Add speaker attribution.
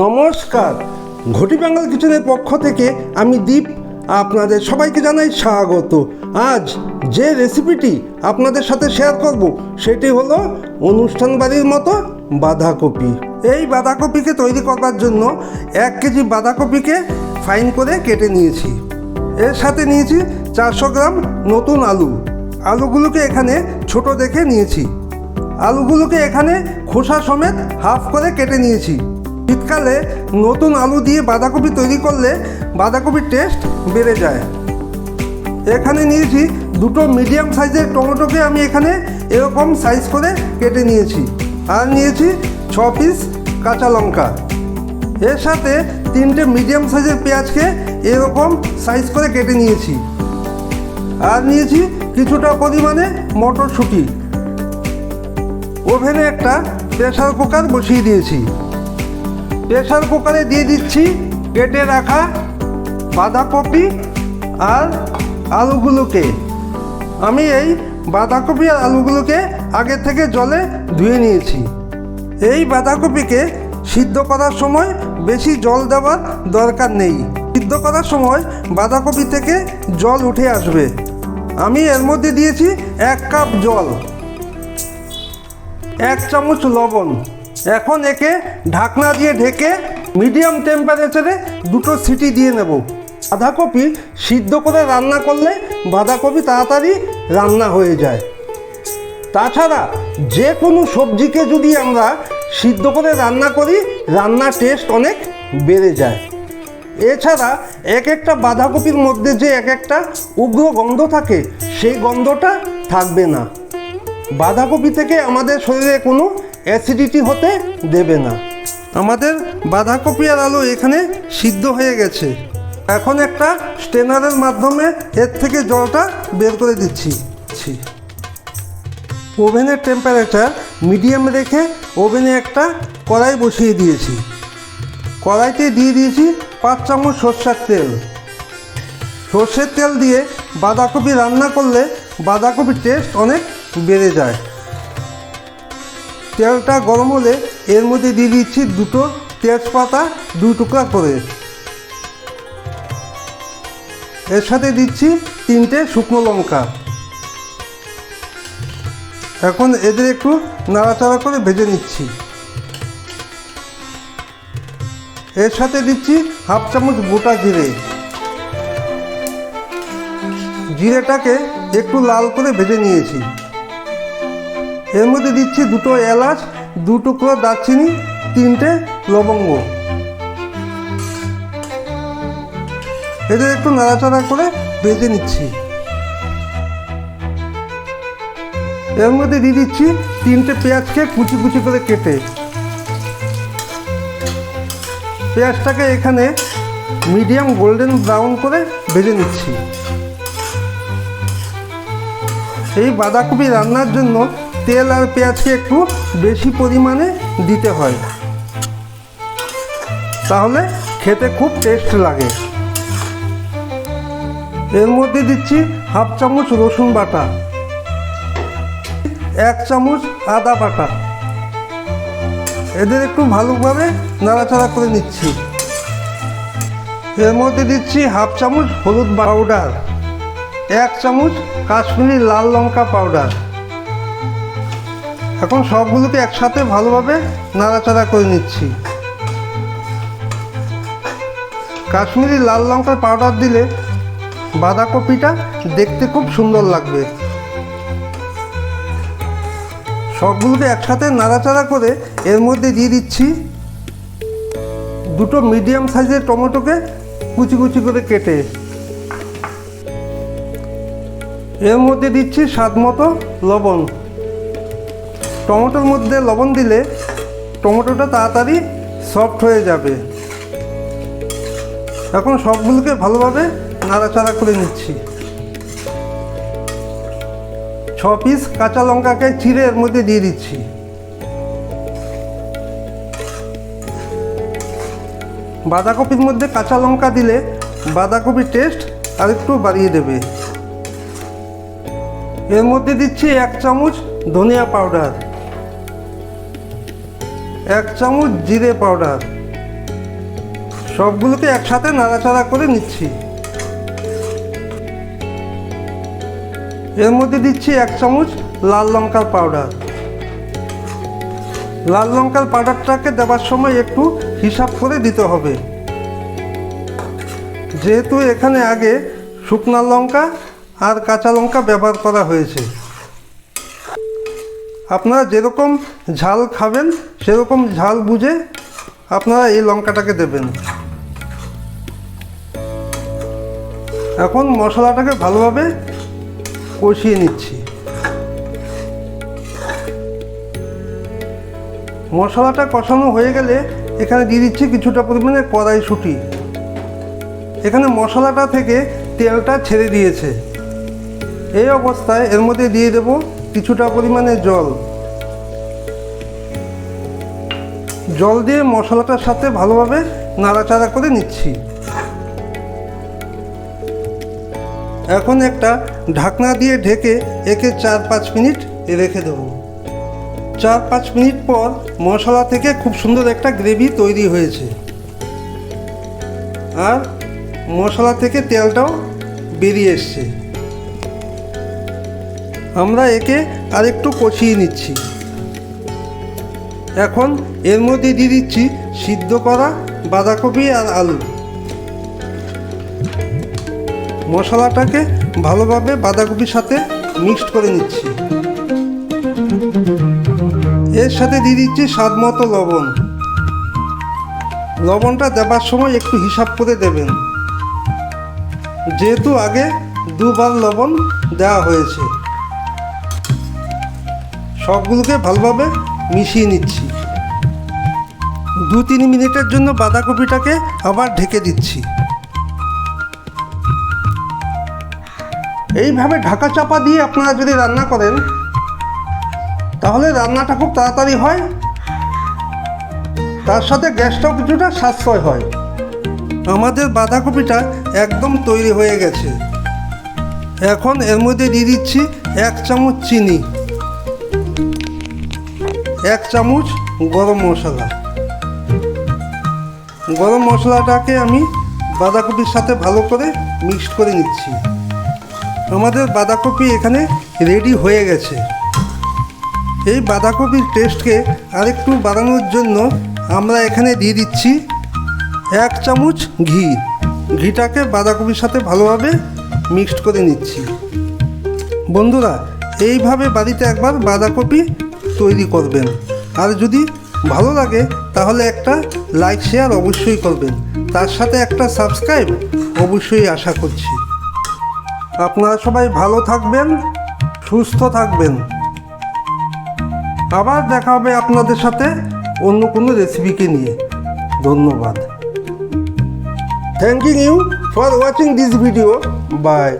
Speaker 1: নমস্কার। ঘটি বেঙ্গল কিচেনের পক্ষ থেকে আমি দীপ, আপনাদের সবাইকে জানাই স্বাগত। আজ যে রেসিপিটি আপনাদের সাথে শেয়ার করব, সেটি হলো অনুষ্ঠান বাড়ির মতো বাঁধাকপি। এই বাঁধাকপিকে তৈরি করবার জন্য এক কেজি বাঁধাকপিকে ফাইন করে কেটে নিয়েছি। এর সাথে নিয়েছি চারশো গ্রাম নতুন আলু। আলুগুলোকে এখানে ছোট দেখে নিয়েছি। আলুগুলোকে এখানে খোসা সমেত হাফ করে কেটে নিয়েছি। শীতকালে নতুন আলু দিয়ে বাঁধাকপি তৈরি করলে বাঁধাকপির টেস্ট বেড়ে যায়। এখানে নিয়েছি দুটো মিডিয়াম সাইজের টমেটোকে আমি এখানে এরকম সাইজ করে কেটে নিয়েছি। আর নিয়েছি ছ পিস কাঁচা লঙ্কা। এর সাথে তিনটে মিডিয়াম সাইজের পেঁয়াজকে এরকম সাইজ করে কেটে নিয়েছি। আর নিয়েছি কিছুটা পরিমাণে মটরশুঁটি। ওভেনে একটা প্রেসার কুকার বসিয়ে দিয়েছি। প্রেসার কুকারে দিয়ে দিচ্ছি, কেটে রাখা বাঁধাকপি আর আলুগুলোকে। আমি এই বাঁধাকপি আর আলুগুলোকে আগে থেকে জলে ধুয়ে নিয়েছি। এই বাঁধাকপিকে সিদ্ধ করার সময় বেশি জল দেওয়ার দরকার নেই। সিদ্ধ করার সময় বাঁধাকপি থেকে জল উঠে আসবে। আমি এর মধ্যে দিয়েছি এক কাপ জল, এক চামচ লবণ। এখন একে ঢাকনা দিয়ে ঢেকে মিডিয়াম টেম্পারেচারে দুটো সিটি দিয়ে নেব। বাঁধাকপি সিদ্ধ করে রান্না করলে বাঁধাকপি তাড়াতাড়ি রান্না হয়ে যায়। তাছাড়া যে কোনো সবজিকে যদি আমরা সিদ্ধ করে রান্না করি, রান্নার টেস্ট অনেক বেড়ে যায়। এছাড়া এক একটা বাঁধাকপির মধ্যে যে এক একটা উগ্র গন্ধ থাকে, সেই গন্ধটা থাকবে না। বাঁধাকপি থেকে আমাদের শরীরে কোনো অ্যাসিডিটি হতে দেবে না। আমাদের বাঁধাকপি আর আলু এখানে সিদ্ধ হয়ে গেছে। এখন একটা স্টেনারের মাধ্যমে এর থেকে জলটা বের করে দিচ্ছি। ওভেনের টেম্পারেচার মিডিয়াম রেখে ওভেনে একটা কড়াই বসিয়ে দিয়েছি। কড়াইতে দিয়ে দিয়েছি পাঁচ চামচ সর্ষের তেল। সর্ষের তেল দিয়ে বাঁধাকপি রান্না করলে বাঁধাকপির টেস্ট অনেক বেড়ে যায়। তেলটা গরম হলে এর মধ্যে দিয়ে দিচ্ছি দুটো তেজপাতা, দুই টুকরা করে। এর সাথে দিচ্ছি তিনটে শুকনো লঙ্কা। এখন এদের একটু নাড়াচাড়া করে ভেজে নিচ্ছি। এর সাথে দিচ্ছি হাফ চামচ গোটা জিরে। জিরেটাকে একটু লাল করে ভেজে নিয়েছি। এর মধ্যে দিচ্ছি দুটো এলাচ, দু টুকরো দারচিনি, তিনটে লবঙ্গ। এদের একটু নাড়াচাড়া করে ভেজে নিচ্ছি। এর মধ্যে দিয়ে দিচ্ছি তিনটে পেঁয়াজকে কুচি কুচি করে কেটে। পেঁয়াজটাকে এখানে মিডিয়াম গোল্ডেন ব্রাউন করে ভেজে নিচ্ছি। এই বাঁধাকপি রান্নার জন্য তেল আর পেঁয়াজকে একটু বেশি পরিমাণে দিতে হয়। তাহলে খেতে খুব টেস্ট লাগে। এর মধ্যে দিচ্ছি হাফ চামচ রসুন বাটা, এক চামচ আদা বাটা। এদের একটু ভালোভাবে নাড়াচাড়া করে নিচ্ছি। এর মধ্যে দিচ্ছি হাফ চামচ হলুদ পাউডার, এক চামচ কাশ্মীরি লাল লঙ্কা পাউডার। এখন সবগুলোকে একসাথে ভালোভাবে নাড়াচাড়া করে নিচ্ছি। কাশ্মীরি লাল লঙ্কার পাউডার দিলে বাঁধাকপিটা দেখতে খুব সুন্দর লাগবে। সবগুলোকে একসাথে নাড়াচাড়া করে এর মধ্যে দিয়ে দিচ্ছি দুটো মিডিয়াম সাইজের টমেটোকে কুচি কুচি করে কেটে। এর মধ্যে দিচ্ছি স্বাদ মতো লবণ। টমেটোর মধ্যে লবণ দিলে টমেটোটা তাড়াতাড়ি সফট হয়ে যাবে। এখন সবগুলোকে ভালোভাবে নাড়াচাড়া করে নিচ্ছি। ছ পিস কাঁচা লঙ্কাকে চিড়ে এর মধ্যে দিয়ে দিচ্ছি। বাঁধাকপির মধ্যে কাঁচা লঙ্কা দিলে বাঁধাকপির টেস্ট আরেকটু বাড়িয়ে দেবে। এর মধ্যে দিচ্ছি এক চামচ ধনিয়া পাউডার এক চামচ জিরে পাউডার। সবগুলোকে একসাথে নাড়াচাড়া করে নিচ্ছি। এর মধ্যে দিচ্ছি এক চামচ লাল লঙ্কার পাউডার। লাল লঙ্কার পাউডারটাকে দেওয়ার সময় একটু হিসাব করে দিতে হবে। যেহেতু এখানে আগে শুকনা লঙ্কা আর কাঁচা লঙ্কা ব্যবহার করা হয়েছে। আপনারা যেরকম ঝাল খাবেন, সেরকম ঝাল বুঝে আপনারা এই লঙ্কাটাকে দেবেন। এখন মশলাটাকে ভালোভাবে কষিয়ে নিচ্ছি। মশলাটা কষানো হয়ে গেলে এখানে দিয়ে দিচ্ছি কিছুটা পরিমাণে কড়াইশুঁটি। এখানে মশলাটা থেকে তেলটা ছেড়ে দিয়েছে। এই অবস্থায় এর মধ্যে দিয়ে দেব কিছুটা পরিমাণে জল। জল দিয়ে মশলাটার সাথে ভালোভাবে নাড়াচাড়া করে নিচ্ছি। এখন একটা ঢাকনা দিয়ে ঢেকে একে চার পাঁচ মিনিট রেখে দেবো। চার পাঁচ মিনিট পর মশলা থেকে খুব সুন্দর একটা গ্রেভি তৈরি হয়েছে। আর মশলা থেকে তেলটাও বেরিয়ে এসছে। আমরা একে আরেকটু কষিয়ে নিচ্ছি। এখন এর মধ্যে দিয়ে দিচ্ছি সিদ্ধ করা বাঁধাকপি আর আলু। মশলাটাকে ভালোভাবে বাঁধাকপির সাথে মিক্সড করে নিচ্ছি। এর সাথে দিয়ে দিচ্ছি স্বাদ মতো লবণ। লবণটা দেবার সময় একটু হিসাব করে দেবেন। যেহেতু আগে দুবার লবণ দেওয়া হয়েছে। সবগুলোকে ভালোভাবে মিশিয়ে নিচ্ছি। দু তিন মিনিটের জন্য বাঁধাকপিটাকে আবার ঢেকে দিচ্ছি। এইভাবে ঢাকা চাপা দিয়ে আপনারা যদি রান্না করেন, তাহলে রান্নাটা খুব তাড়াতাড়ি হয়। তার সাথে গ্যাসটাও কিছুটা সাশ্রয় হয়। আমাদের বাঁধাকপিটা একদম তৈরি হয়ে গেছে। এখন এর মধ্যে দিয়ে দিচ্ছি এক চামচ চিনি। এক চামচ গরম মশলা। গরম মশলাটাকে আমি বাঁধাকপির সাথে ভালো করে মিক্স করে নিচ্ছি। আমাদের বাঁধাকপি এখানে রেডি হয়ে গেছে। এই বাঁধাকপির টেস্টকে আরেকটু বাড়ানোর জন্য আমরা এখানে দিয়ে দিচ্ছি এক চামচ ঘি। ঘিটাকে বাঁধাকপির সাথে ভালোভাবে মিক্সড করে নিচ্ছি। বন্ধুরা এইভাবে বাড়িতে একবার বাঁধাকপি তৈরি করবেন। আর যদি ভালো লাগে, তাহলে একটা লাইক শেয়ার অবশ্যই করবেন। তার সাথে একটা সাবস্ক্রাইব অবশ্যই আশা করছি। আপনারা সবাই ভালো থাকবেন, সুস্থ থাকবেন। আবার দেখা হবে আপনাদের সাথে অন্য কোনো রেসিপিকে নিয়ে। ধন্যবাদ। Thank you for watching this video bye